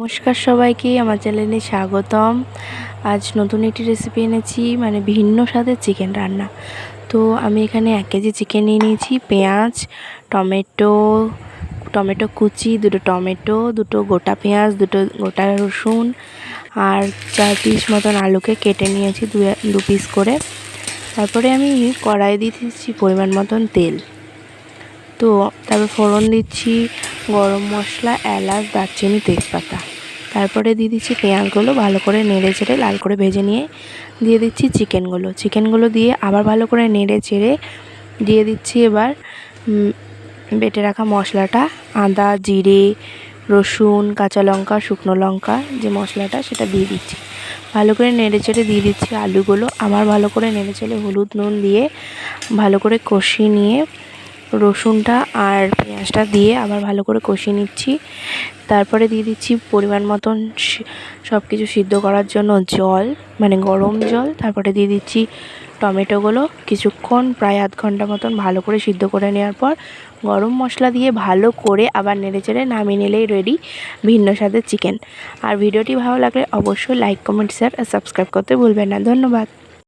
নমস্কার সবাইকে, আমার চ্যানেলে স্বাগতম। আজ নতুন একটি রেসিপি এনেছি মানে ভিন্ন স্বাদের চিকেন রান্না। তো আমি এখানে এক কেজি চিকেন নিয়ে নিয়েছি, পেঁয়াজ, টমেটো টমেটো কুচি, দুটো টমেটো, দুটো গোটা পেঁয়াজ, দুটো গোটা রসুন, আর চার পিস মতন আলুকে কেটে নিয়েছি দু পিস করে। তারপরে আমি কড়াই দিয়ে দিচ্ছি পরিমাণ মতন তেল। তো তারপর ফোড়ন দিচ্ছি গরম মশলা, এলাচ, দারচিনি, তেজপাতা। তারপরে দিয়ে দিচ্ছি পেঁয়াজগুলো ভালো করে নেড়ে চেড়ে লাল করে ভেজে নিয়ে দিয়ে দিচ্ছি চিকেনগুলো। চিকেনগুলো দিয়ে আবার ভালো করে নেড়ে চেড়ে দিয়ে দিচ্ছি এবার বেটে রাখা মশলাটা। আদা, জিরে, রসুন, কাঁচা লঙ্কা, শুকনো লঙ্কা যে মশলাটা সেটা দিয়ে দিচ্ছি। ভালো করে নেড়ে চেড়ে দিয়ে দিচ্ছি আলুগুলো। আবার ভালো করে নেড়ে চেড়ে হলুদ নুন দিয়ে ভালো করে কষিয়ে নিয়ে রসুনটা আর পেঁয়াজটা দিয়ে আবার ভালো করে কষিয়ে নিচ্ছি। তারপরে দিয়ে দিচ্ছি পরিমাণ মতন সব কিছু সিদ্ধ করার জন্য জল মানে গরম জল। তারপরে দিয়ে দিচ্ছি টমেটোগুলো কিছুক্ষণ, প্রায় আধ ঘণ্টা মতন ভালো করে সিদ্ধ করে নেওয়ার পর গরম মশলা দিয়ে ভালো করে আবার নেড়ে চেড়ে নামিয়ে নিলেই রেডি ভিন্ন স্বাদের চিকেন আর ভিডিওটি ভালো লাগলে অবশ্যই লাইক কমেন্ট শেয়ার আর সাবস্ক্রাইব করতে ভুলবেন না। ধন্যবাদ।